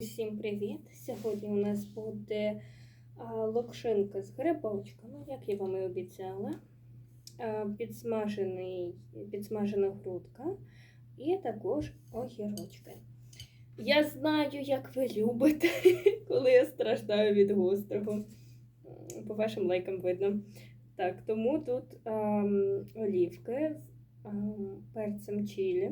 Всім привіт! Сьогодні у нас буде локшинка з грибочками, як я вам і обіцяла, підсмажений, підсмажена грудка і також огірочки. Я знаю, як ви любите, коли я страждаю від гострого. По вашим лайкам видно. Так, тому тут ам, олівки з ам, перцем чилі.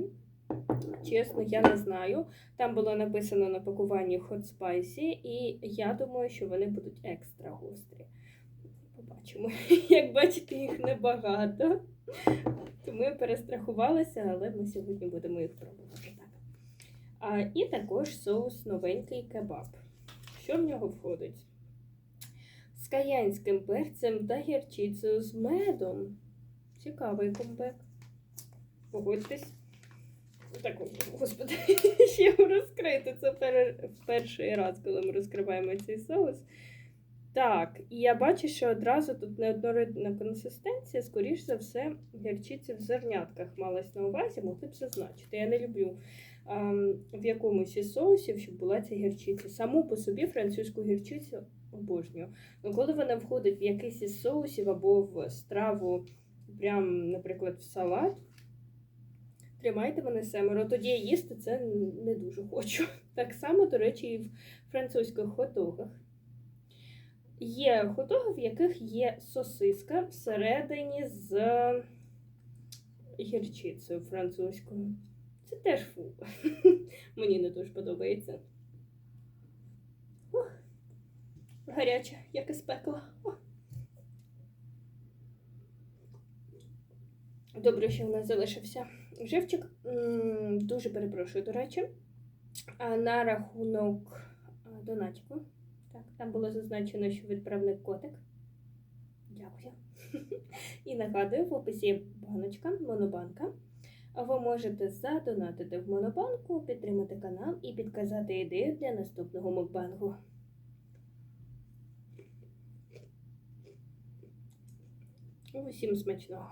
Чесно, я не знаю. Там було написано на пакуванні Hot Spicy, і я думаю, що вони будуть екстра гострі. Побачимо. Як бачите, їх небагато. Тому я перестрахувалася, але ми сьогодні будемо їх пробувати. Так. А, і також соус новенький кебаб. Що в нього входить? З каянським перцем та гірчицею з медом. Цікавий комбек. Погодьтесь. Так, господи, ще його розкрити. Це пер... перший раз, коли ми розкриваємо цей соус. Так, і я бачу, що одразу тут неоднорідна консистенція, скоріш за все, гірчиця в зернятках малась на увазі, могли б зазначити. Я не люблю ам, в якомусь із соусів, щоб була ця гірчиця. Саму по собі французьку гірчицю обожнюю. Ну, коли вона входить в якийсь із соусів або в страву, прям, наприклад, в салат. Тримайте мене семеро, тоді їсти це не дуже хочу. Так само, до речі, і в французьких хотогах. Є хотоги, в яких є сосиска всередині з гірчицею французькою. Це теж фу. Мені не дуже подобається. Ух, гаряче, як із пекла. Добре, що в нас залишився живчик. Дуже перепрошую, до речі. На рахунок донатіку. Так, там було зазначено, що відправник котик. Дякую. І нагадую, в описі баночка, монобанка. Ви можете задонатити в монобанку, підтримати канал і підказати ідею для наступного мукбангу. Усім смачного!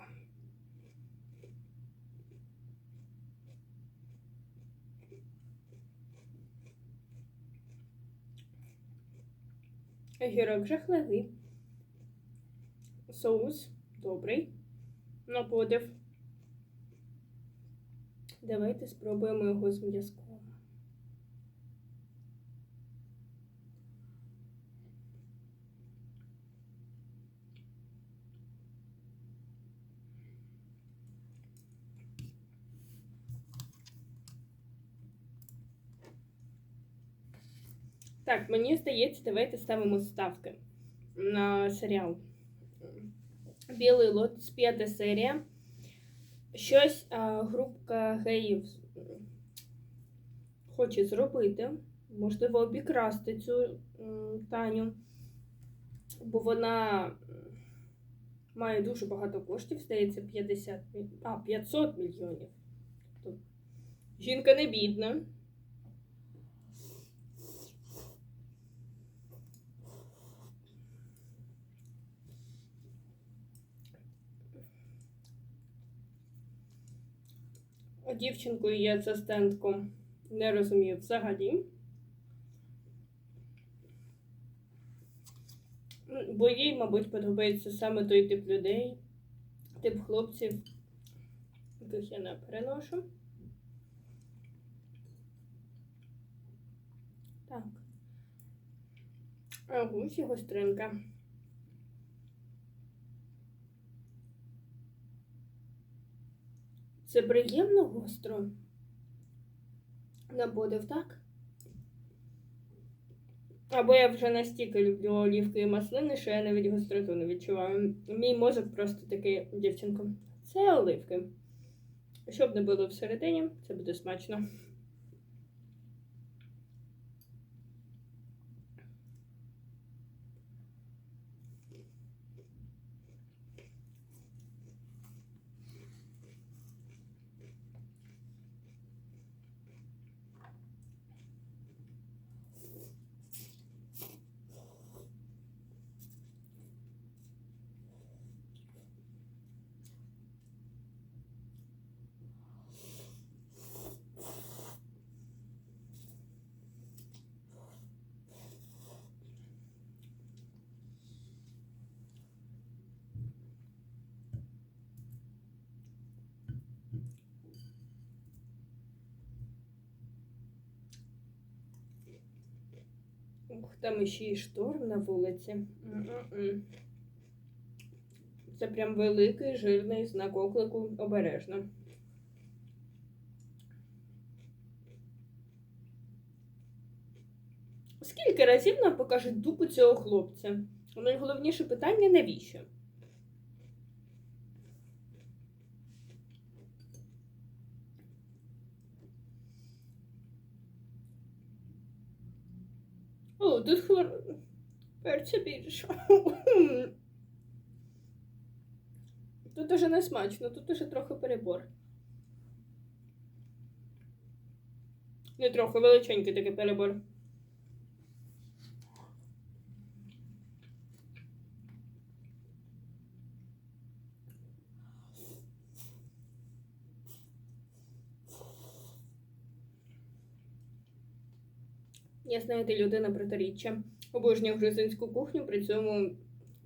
Огірок жахливий. Соус добрий. На подив. Давайте спробуємо його з м'язком. Так, мені здається, давайте ставимо ставки на серіал. Білий лотос, п'ята серія. Щось а, групка геїв хоче зробити. Можливо, обікрасти цю Таню, бо вона має дуже багато коштів, здається, 50 а, 500 мільйонів. Тобто, жінка не бідна. Дівчинкою є асистентком не розумію взагалі. Бо їй, мабуть, подобається саме той тип людей, тип хлопців, яких я не переношу. Так. А ось і гостринка. Це приємно гостро. На так? Або я вже настільки люблю олівки і маслини, що я навіть гостроту не відчуваю. Мій мозок просто такий, дівчинко, це оливки. Щоб не було всередині, це буде смачно. Ух, там іще й шторм на вулиці. М-м-м. Це прям великий жирний знак оклику обережно. Скільки разів нам покажуть дупу цього хлопця? Найголовніше питання навіщо? Тут хлор... перця більше. Тут уже не смачно, тут уже трохи перебор. Не трохи величенький такий перебор. Я знаєте, людина протиріччя. Обожнюю грузинську кухню, при цьому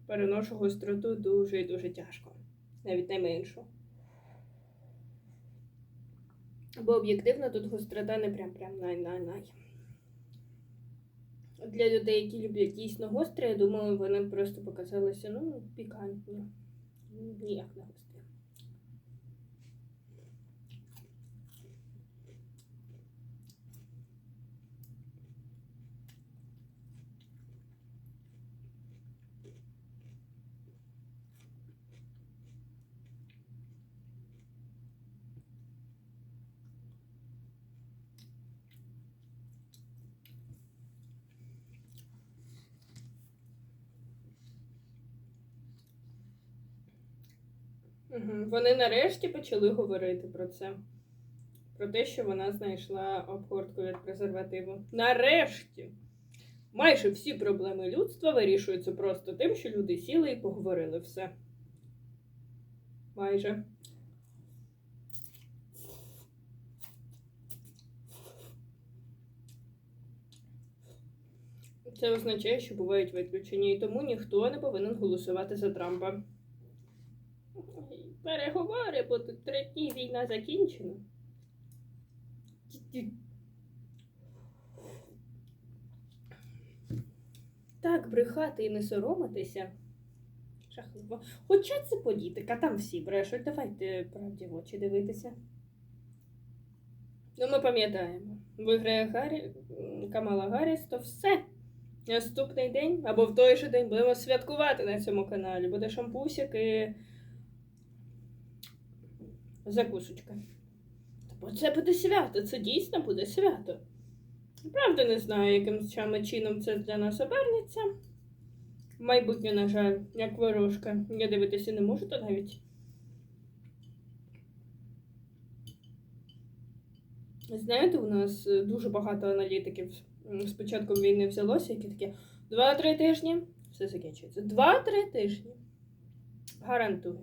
переношу гостроту дуже і дуже тяжко. Навіть найменшу. Бо об'єктивно тут гострота не прям прям най-най-най. Для людей, які люблять дійсно гостре, я думаю, вони просто показалися, ну, пікантні. Ніяк не гострі. Вони нарешті почали говорити про це. Про те, що вона знайшла обгортку від презервативу. Нарешті! Майже всі проблеми людства вирішуються просто тим, що люди сіли і поговорили все. Майже. Це означає, що бувають виключення, і тому ніхто не повинен голосувати за Трампа. Переговори, бо тут три дні війна закінчена. Так, брехати і не соромитися. Жахливо. Хоча це політика, там всі брешуть. Давайте правді в очі дивитися. Ну, ми пам'ятаємо. Виграє Гаррі, Камала Гарріс, то все. Наступний день або в той же день будемо святкувати на цьому каналі. Буде шампусик і закусочка. Бо це буде свято, це дійсно буде свято. Правда, не знаю, яким саме чином це для нас обернеться. Майбутнє, на жаль, як ворожка. Я дивитися не можу, то навіть. Знаєте, у нас е, дуже багато аналітиків з початком війни взялося, які такі два-три тижні, все закінчується. Два-три тижні. Гарантую.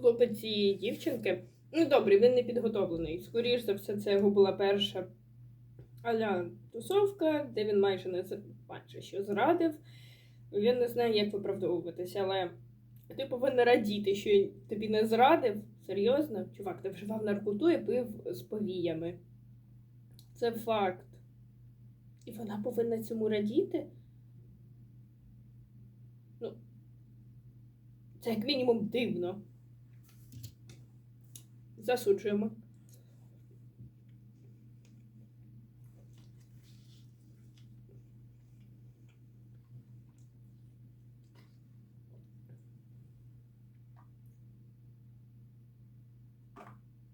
Хлопець цієї дівчинки. Ну, добре, він не підготовлений. Скоріше за все, це його була перша аля тусовка, де він майже не майже що зрадив. Він не знає, як виправдовуватися, але ти повинна радіти, що тобі не зрадив. Серйозно, чувак, ти вживав наркоту і пив з повіями. Це факт. І вона повинна цьому радіти. Ну, це як мінімум дивно. засуджуємо.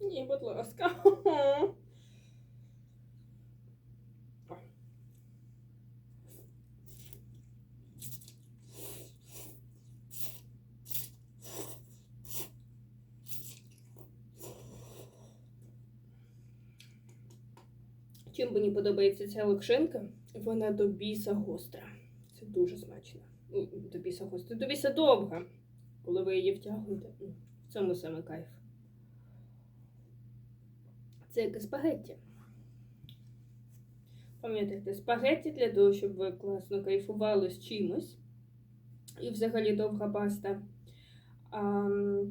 Ні, будь ласка. Чим мені подобається ця локшинка? Вона до біса гостра. Це дуже смачно. Ну, До біса гостра. До біса довга. Коли ви її втягуєте. Ну, В цьому саме кайф. Це як спагетті. Пам'ятайте, спагетті для того, щоб ви класно кайфували з чимось. І взагалі довга паста. А,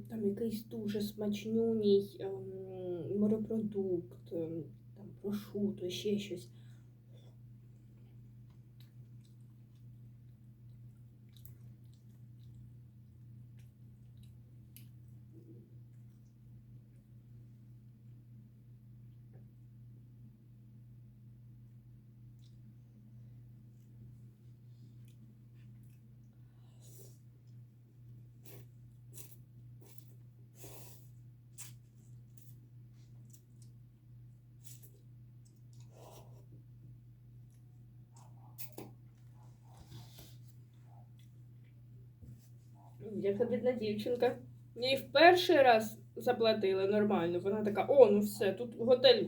там якийсь дуже смачнюній ем, морепродукт, там ще щось. Яка бідна дівчинка. Їй в перший раз заплатили нормально. Вона така, о, ну все, тут готель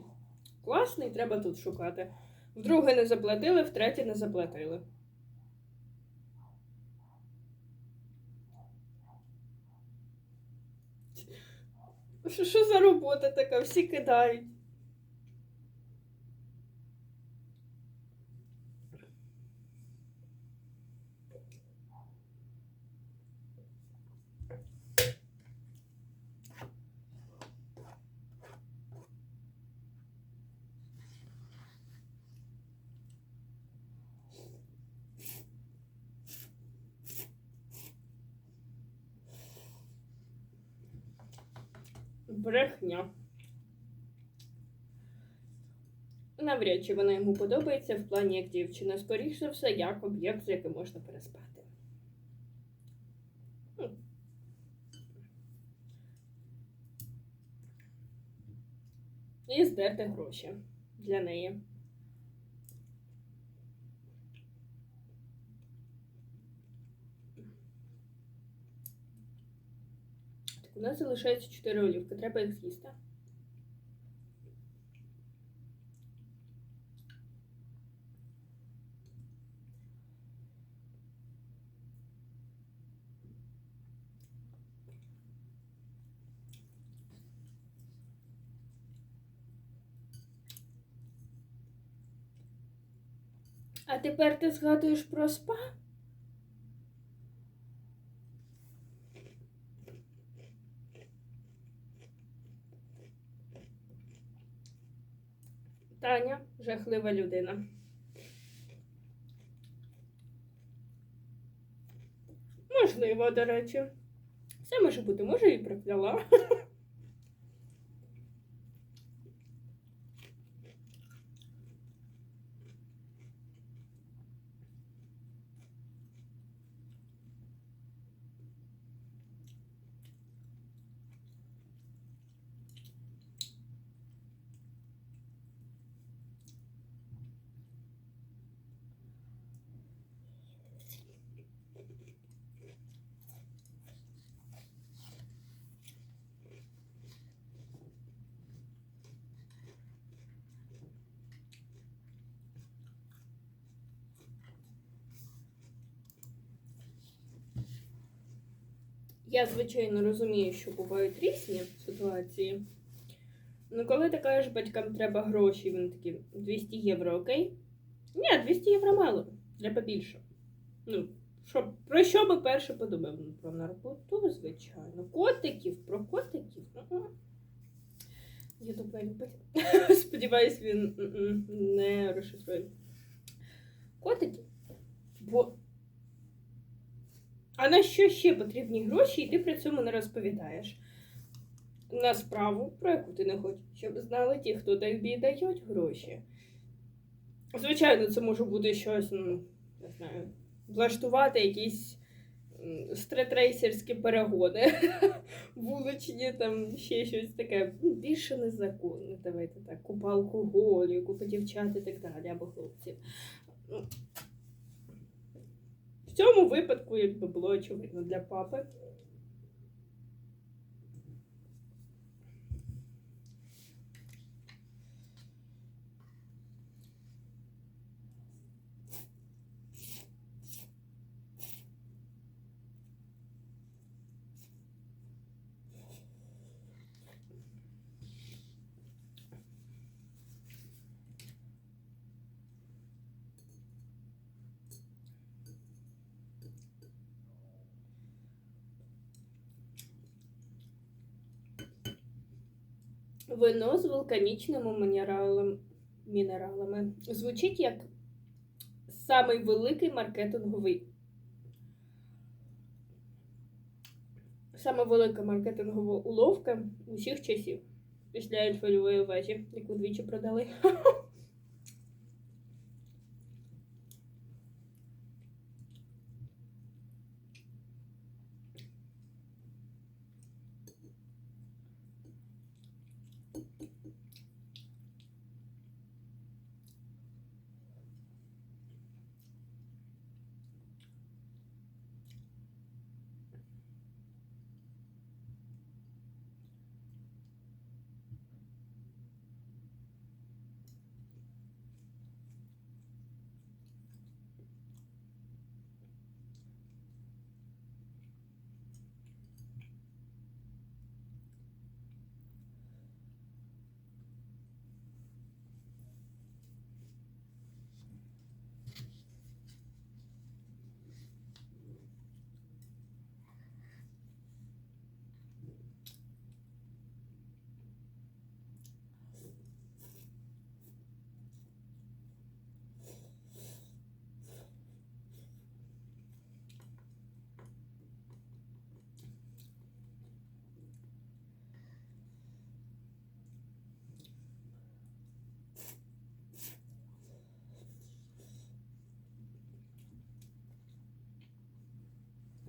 класний, треба тут шукати. Вдруге не заплатили, втретє не заплатили. Що за робота така? Всі кидають. Брехня. Навряд чи вона йому подобається в плані як дівчина. Скоріше за все, як об'єкт, з яким можна переспати. І здерти гроші для неї. Нас залишається 4 олівки, треба їх з'їсти. А тепер ти згадуєш про спа? Жахлива людина. Можливо, до речі. Все може бути, може і прокляла. Я, звичайно, розумію, що бувають різні ситуації. Ну, коли ти кажеш, батькам треба гроші, вони такі 200 євро, окей? Ні, 200 євро мало, треба більше. Ну, що, про що би перше подумав? Ну, про наркоту, звичайно. Котиків, про котиків. М-м. Ютуб любить. Сподіваюсь, він не розшифрує. Котики. Бо а на що ще потрібні гроші, і ти при цьому не розповідаєш? На справу, про яку ти не хочеш, щоб знали ті, хто тобі дають гроші. Звичайно, це може бути щось, ну, не знаю, влаштувати якісь стритрейсерські перегони. Вуличні, там ще щось таке. Ну, Більше незаконне. Давайте так. Купа алкоголю, купа дівчат і так далі, або хлопців. Цьому випадку, якби було очевидно для папи. Вино з вулканічними мінералами, мінералами. Звучить як самий великий маркетинговий. Саме велика маркетингова уловка усіх часів. Після Ельфельової вежі, яку двічі продали.